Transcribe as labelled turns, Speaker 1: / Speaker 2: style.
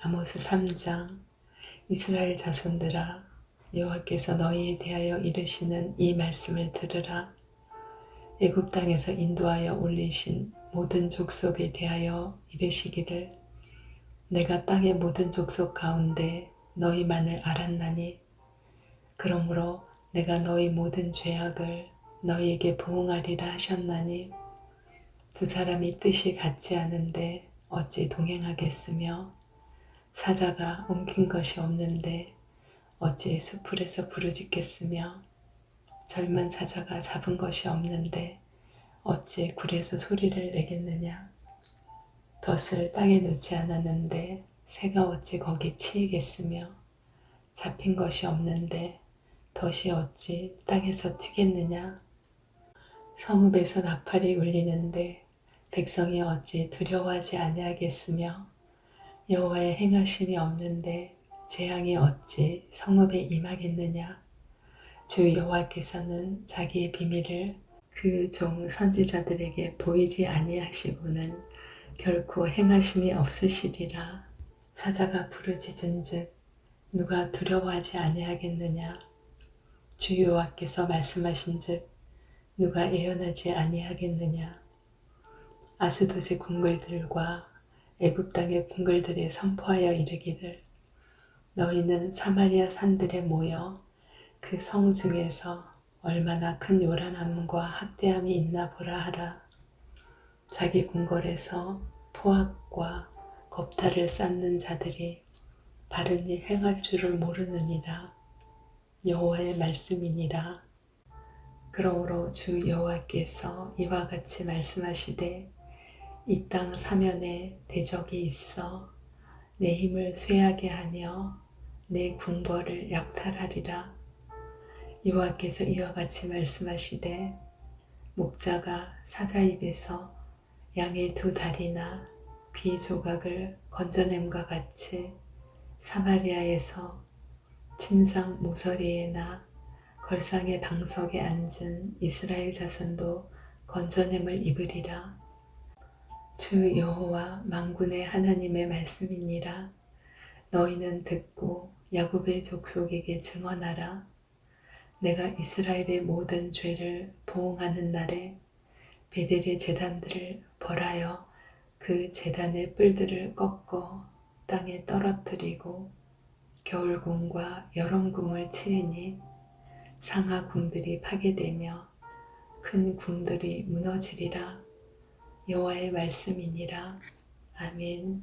Speaker 1: 아모스 3장 이스라엘 자손들아 여호와께서 너희에 대하여 이르시는 이 말씀을 들으라. 애굽 땅에서 인도하여 올리신 모든 족속에 대하여 이르시기를 내가 땅의 모든 족속 가운데 너희만을 알았나니 그러므로 내가 너희 모든 죄악을 너희에게 보응하리라 하셨나니 두 사람이 뜻이 같지 않은데 어찌 동행하겠으며 사자가 옮긴 것이 없는데 어찌 수풀에서 부르짖겠으며 젊은 사자가 잡은 것이 없는데 어찌 굴에서 소리를 내겠느냐? 덫을 땅에 놓지 않았는데 새가 어찌 거기 치이겠으며 잡힌 것이 없는데 덫이 어찌 땅에서 튀겠느냐? 성읍에서 나팔이 울리는데 백성이 어찌 두려워하지 아니하겠으며 여호와의 행하심이 없는데 재앙이 어찌 성읍에 임하겠느냐? 주 여호와께서는 자기의 비밀을 그 종 선지자들에게 보이지 아니하시고는 결코 행하심이 없으시리라. 사자가 부르짖은즉 누가 두려워하지 아니하겠느냐? 주 여호와께서 말씀하신즉 누가 예언하지 아니하겠느냐? 아스돗의 궁궐들과 애굽 땅의 궁궐들이 선포하여 이르기를 너희는 사마리아 산들에 모여 그 성 중에서 얼마나 큰 요란함과 학대함이 있나 보라 하라. 자기 궁궐에서 포악과 겁탈을 쌓는 자들이 바른 일 행할 줄을 모르느니라. 여호와의 말씀이니라. 그러므로 주 여호와께서 이와 같이 말씀하시되 이 땅 사면에 대적이 있어 내 힘을 쇠하게 하며 내 궁궐을 약탈하리라. 여호와께서 이와 같이 말씀하시되 목자가 사자 입에서 양의 두 다리나 귀 조각을 건져냄과 같이 사마리아에서 침상 모서리에나 걸상의 방석에 앉은 이스라엘 자손도 건져냄을 입으리라. 주 여호와 만군의 하나님의 말씀이니라. 너희는 듣고 야곱의 족속에게 증언하라. 내가 이스라엘의 모든 죄를 보응하는 날에 베델의 재단들을 벌하여 그 재단의 뿔들을 꺾어 땅에 떨어뜨리고 겨울궁과 여름궁을 치리니 상하궁들이 파괴되며 큰 궁들이 무너지리라 여호와의 말씀이니라 아멘.